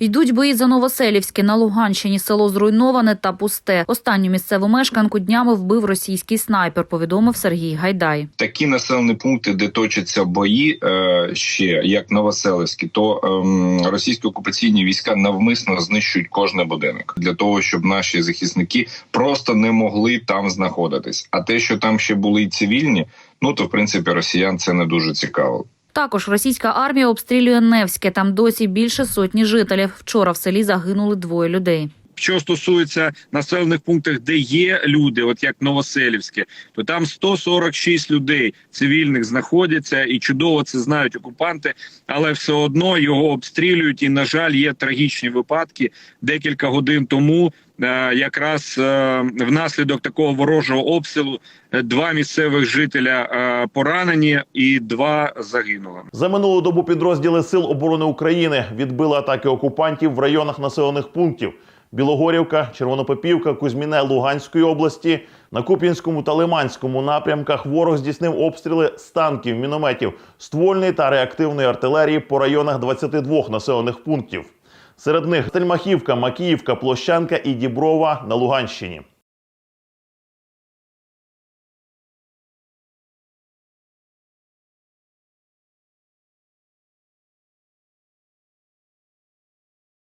Йдуть бої за Новоселівське на Луганщині. Село зруйноване та пусте. Останню місцеву мешканку днями вбив російський снайпер. Повідомив Сергій Гайдай. такі населені пункти, де точаться бої, е, ще як Новоселівські, то ем, російські окупаційні війська навмисно знищують кожний будинок для того, щоб наші захисники просто не могли там знаходитись. А те, що там ще були й цивільні, ну то в принципі росіян це не дуже цікаво. Також російська армія обстрілює Невське. Там досі більше сотні жителів. Вчора в селі загинули двоє людей. Що стосується населених пунктів, де є люди, от як Новоселівське, то там 146 людей цивільних знаходяться, і чудово це знають окупанти, але все одно його обстрілюють. І на жаль, є трагічні випадки. Декілька годин тому, е, якраз е, внаслідок такого ворожого обстрілу, е, два місцевих жителя поранені і два загинули. За минулу добу підрозділи Сил оборони України відбили атаки окупантів в районах населених пунктів: Білогорівка, Червонопопівка, Кузьміне Луганської області. На Куп'янському та Лиманському напрямках ворог здійснив обстріли з танків, мінометів, ствольної та реактивної артилерії по районах 22 населених пунктів. Серед них Тельмахівка, Макіївка, Площанка і Діброва на Луганщині.